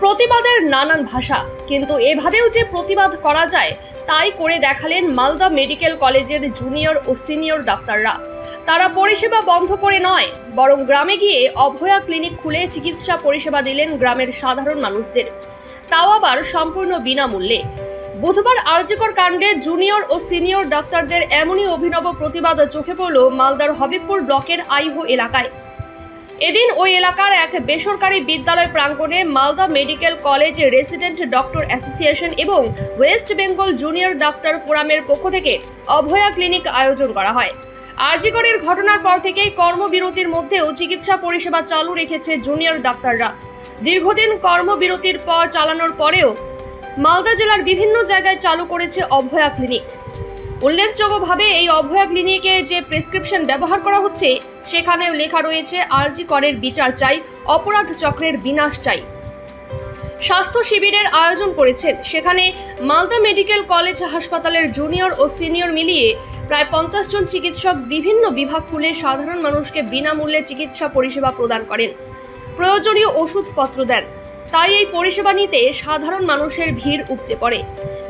প্রতিবাদের নানান ভাষা। কিন্তু এভাবেও যে প্রতিবাদ করা যায়, তাই করে দেখালেন মালদা মেডিকেল কলেজের জুনিয়র ও সিনিয়র ডাক্তাররা। তারা পরিষেবা বন্ধ করে নয়, বরং গ্রামে গিয়ে অভয়া ক্লিনিক খুলে চিকিৎসা পরিষেবা দিলেন গ্রামের সাধারণ মানুষদের। তাও আবার সম্পূর্ণ বিনামূল্যে। বুধবার আরজিকর কাণ্ডে জুনিয়র ও সিনিয়র ডাক্তারদের এমনই অভিনব প্রতিবাদ চোখে পড়ল মালদার হবিবপুর ব্লকের আইহো এলাকায়। এদিন ওই এলাকার এক বেসরকারি বিদ্যালয় প্রাঙ্গণে Malda medical college resident doctor association এবং ওয়েস্ট বেঙ্গল জুনিয়র ডাক্তার ফোরামের পক্ষ থেকে অভয়া ক্লিনিক আয়োজন করা হয়। আরজিকরের ঘটনার পর থেকেই কর্মবিরতির মধ্যেও চিকিৎসা পরিষেবা চালু রেখেছে জুনিয়র ডাক্তাররা। দীর্ঘদিন কর্মবিরতির পর চালানোর পরেও মালদা জেলার বিভিন্ন জায়গায় চালু করেছে অভয়া ক্লিনিক। উল্লেখযোগ্যভাবে এই অভয়া ক্লিনিকে যে প্রেসক্রিপশন ব্যবহার করা হচ্ছে, সেখানেও লেখা রয়েছে, আরজি করের বিচার চাই, অপরাধ চক্রের বিনাশ চাই। স্বাস্থ্য শিবিরের আয়োজন করেছেন। সেখানে মালদা মেডিকেল কলেজ হাসপাতালের জুনিয়র ও সিনিয়র মিলিয়ে প্রায় পঞ্চাশ জন চিকিৎসক বিভিন্ন বিভাগ খুলে সাধারণ মানুষকে বিনামূল্যে চিকিৎসা পরিষেবা প্রদান করেন। প্রয়োজনীয় ওষুধপত্র দেন। তাই এই পরিষেবা নিতে সাধারণ মানুষের ভিড় উপচে পড়ে।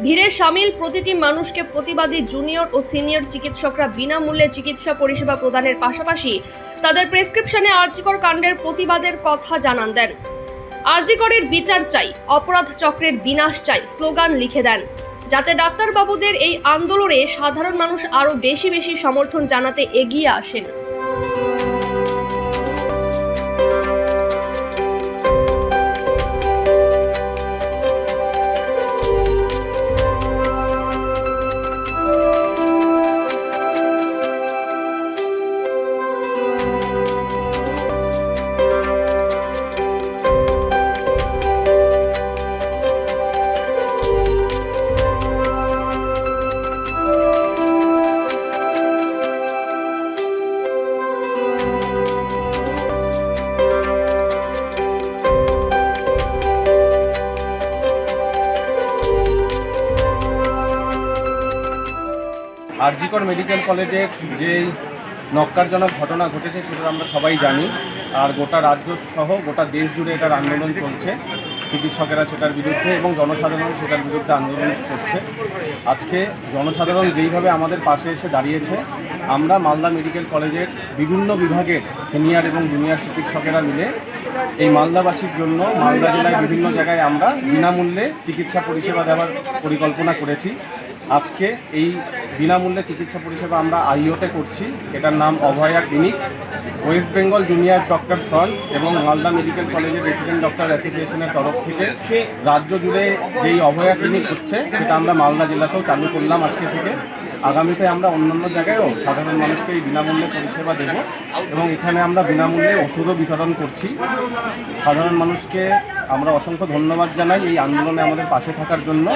ভিড়ে সামিল প্রতিটি মানুষকে প্রতিবাদী জুনিয়র ও সিনিয়র চিকিৎসকরা বিনামূল্যে চিকিৎসা পরিষেবা প্রদানের পাশাপাশি তাদের প্রেসক্রিপশনে আর্জিকর কাণ্ডের প্রতিবাদের কথা জানান দেন। আরজিকরের বিচার চাই, অপরাধ চক্রের বিনাশ চাই স্লোগান লিখে দেন। যাতে ডাক্তারবাবুদের এই আন্দোলনে সাধারণ মানুষ আরও বেশি বেশি সমর্থন জানাতে এগিয়ে আসেন। আরজিকর মেডিকেল কলেজে যে নক্কারজনক ঘটনা ঘটেছে সেটা আমরা সবাই জানি। আর গোটা রাজ্য সহ গোটা দেশ জুড়ে এটার আন্দোলন চলছে। চিকিৎসকেরা সেটার বিরুদ্ধে এবং জনসাধারণ সেটার বিরুদ্ধে আন্দোলন করছে। আজকে জনসাধারণ যেইভাবে আমাদের পাশে এসে দাঁড়িয়েছে, আমরা মালদা মেডিকেল কলেজের বিভিন্ন বিভাগের সিনিয়র এবং জুনিয়র চিকিৎসকেরা মিলে এই মালদাবাসীর জন্য মালদা জেলায় বিভিন্ন জায়গায় আমরা বিনামূল্যে চিকিৎসা পরিষেবা দেওয়ার পরিকল্পনা করেছি। আজকে এই বিনামূল্যে চিকিৎসা পরিষেবা আমরা আইওতে করছি। এটার নাম Abhaya clinic. West Bengal junior doctor front এবং মালদা মেডিকেল কলেজের রেসিডেন্ট ডক্টর অ্যাসোসিয়েশনের তরফ থেকে রাজ্য জুড়ে যেই অভয়া ক্লিনিক হচ্ছে, সেটা আমরা মালদা জেলাতেও চালু করলাম আজকে থেকে। আগামীতে আমরা অন্যান্য জায়গায়ও সাধারণ মানুষকে এই বিনামূল্যে পরিষেবা দেব এবং এখানে আমরা বিনামূল্যে ওষুধও বিতরণ করছি। সাধারণ মানুষকে আমরা অসংখ্য ধন্যবাদ জানাই এই আন্দোলনে আমাদের পাশে থাকার জন্য।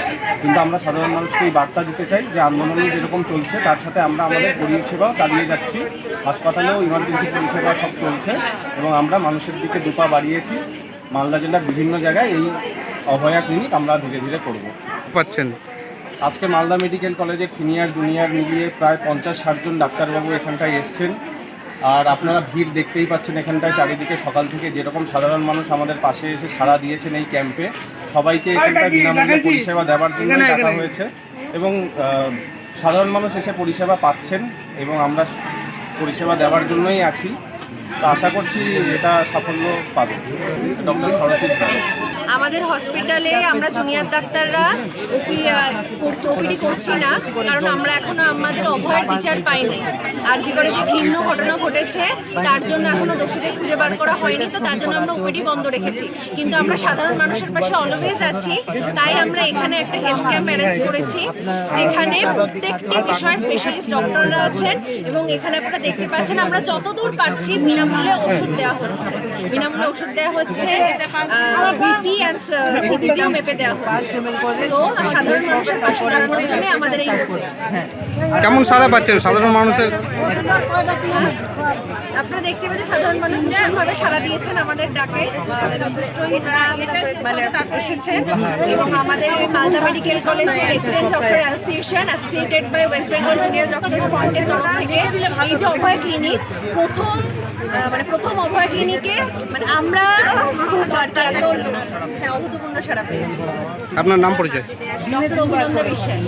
কিন্তু আমরা সাধারণ মানুষকে এই বার্তা দিতে চাই যে আন্দোলন যেরকম চলছে, তার সাথে আমরা আমাদের পরিষেবাও চালিয়ে যাচ্ছি। হাসপাতালেও ইমার্জেন্সি পরিষেবা সব চলছে এবং আমরা মানুষের দিকে দুপা বাড়িয়েছি। মালদা জেলার বিভিন্ন জায়গায় এই অভয়া ক্লিনিক আমরা ধীরে ধীরে করব। পাচ্ছেন। আজকে মালদা মেডিকেল কলেজের সিনিয়র জুনিয়র মিলিয়ে প্রায় পঞ্চাশ ষাটজন ডাক্তারবাবু এখানটায় এসছেন। আর আপনারা ভিড় দেখতেই পাচ্ছেন এখানটায় চারিদিকে সকাল থেকে যেরকম সাধারণ মানুষ আমাদের পাশে এসে সাড়া দিয়েছেন এই ক্যাম্পে সবাইকে এখানটায় বিনামূল্যে পরিষেবা দেওয়ার জন্য ডাকা হয়েছে এবং সাধারণ মানুষ এসে পরিষেবা পাচ্ছেন এবং আমরা পরিষেবা দেওয়ার জন্যই আছি। আশা করছি এটা সাফল্য পাবে। ডক্টর সরস্বতী আমাদের হসপিটালে আমরা জুনিয়র ডাক্তাররা ওপিডি করছি না, কারণ আমরা এখনও আমাদের অভয়ের বিচার পাইনি আর করে যে ভিন্ন ঘটনা ঘটেছে, তার জন্য এখনও দোষীদের খুঁজে বার করা হয়নি, তো তার জন্য আমরা ওপিডি বন্ধ রেখেছি। কিন্তু আমরা সাধারণ মানুষের পাশে অলওয়েজ আছি, তাই আমরা এখানে একটা হেলথ ক্যাম্প অ্যারেঞ্জ করেছি, যেখানে প্রত্যেকটি বিষয়ে স্পেশালিস্ট ডক্টররা আছেন, এবং এখানে আপনারা দেখতে পাচ্ছেন, আমরা যতদূর পারছি বিনামূল্যে ওষুধ দেওয়া হচ্ছে। বিনামূল্যে ওষুধ দেওয়া হচ্ছে বিপি অ্যান্ড সিটিজিও মেপে দেওয়া হচ্ছে। তো সাধারণ মানুষের পাশে দাঁড়ানোর জন্য আমাদের এই। কেমন সারা পাচ্ছেন? সাধারণ মানুষের হ্যাঁ? আপনারা দেখতে পাচ্ছেন সাধারণ মানুষ ভীষণভাবে সাড়া দিয়েছেন আমাদের ডাকে। যথেষ্টই ওনারা মানে এসেছেন। এবং আমাদের এই মালদা মেডিকেল কলেজের resident doctor association associated by West Bengal junior doctor ফ্রন্টের তরফ থেকে এই যে অভয় ক্লিনিক প্রথম মানে প্রথম অভয় ক্লিনিকে মানে আমরা খুব আর কি এত হ্যাঁ অভূতপূর্ণ সারা পেয়েছি। আপনার নাম পরিচয়? ডক্টর বিশ্বাস।